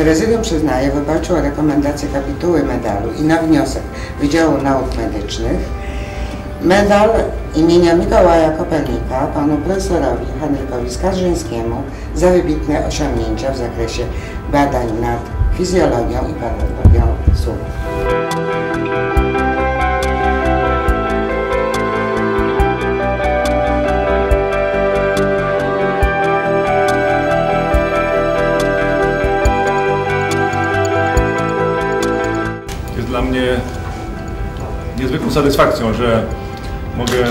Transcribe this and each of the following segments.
Prezydium przyznaje w oparciu o rekomendacje kapituły medalu i na wniosek Wydziału Nauk Medycznych medal imienia Mikołaja Kopernika panu profesorowi Henrykowi Skarżyńskiemu za wybitne osiągnięcia w zakresie badań nad fizjologią i patologią słuchu. Niezwykłą satysfakcją, że mogę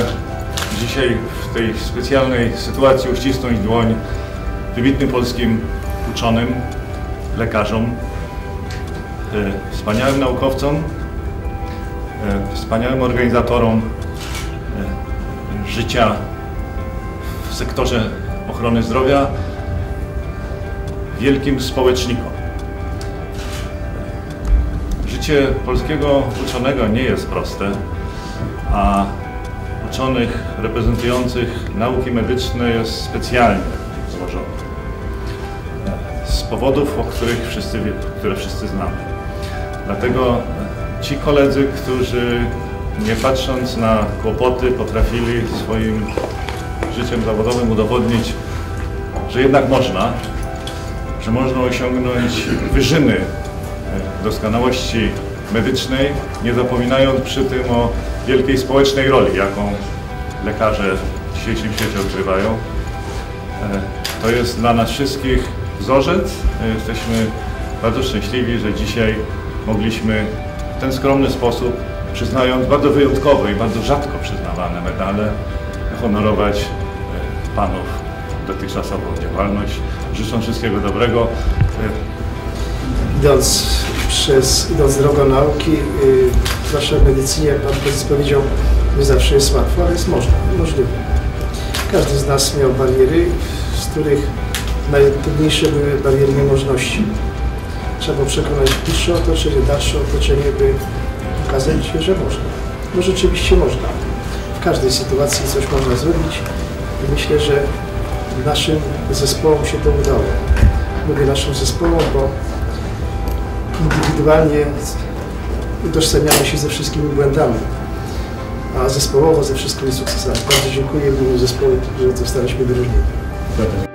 dzisiaj w tej specjalnej sytuacji uścisnąć dłoń wybitnym polskim uczonym, lekarzom, e, wspaniałym naukowcom, e, wspaniałym organizatorom e, życia w sektorze ochrony zdrowia, wielkim społecznikom. Życie polskiego uczonego nie jest proste, a uczonych reprezentujących nauki medyczne jest specjalnie złożone. Z powodów, o których wszyscy, które wszyscy znamy. Dlatego ci koledzy, którzy nie patrząc na kłopoty, potrafili swoim życiem zawodowym udowodnić, że jednak można, że można osiągnąć wyżyny doskonałości medycznej, nie zapominając przy tym o wielkiej społecznej roli, jaką lekarze w dzisiejszym świecie odgrywają. E, To jest dla nas wszystkich wzorzec. E, Jesteśmy bardzo szczęśliwi, że dzisiaj mogliśmy w ten skromny sposób, przyznając bardzo wyjątkowe i bardzo rzadko przyznawane medale, honorować e, panów dotychczasową działalność. Życzę wszystkiego dobrego. Idąc przez, idąc drogą nauki, yy, zwłaszcza w medycynie, Pan prezes powiedział, nie zawsze jest łatwo, ale jest można, możliwe. Każdy z nas miał bariery, z których najtrudniejsze były bariery niemożności. Trzeba było przekonać bliższe otoczenie, dalsze otoczenie, by pokazać, że można. No rzeczywiście można. W każdej sytuacji coś można zrobić i myślę, że naszym zespołom się to udało. Mówię naszym zespołom, bo indywidualnie utożsamiamy się ze wszystkimi błędami, a zespołowo ze wszystkimi sukcesami. Bardzo dziękuję w imieniu zespołu, że zostaliśmy wyróżnieni.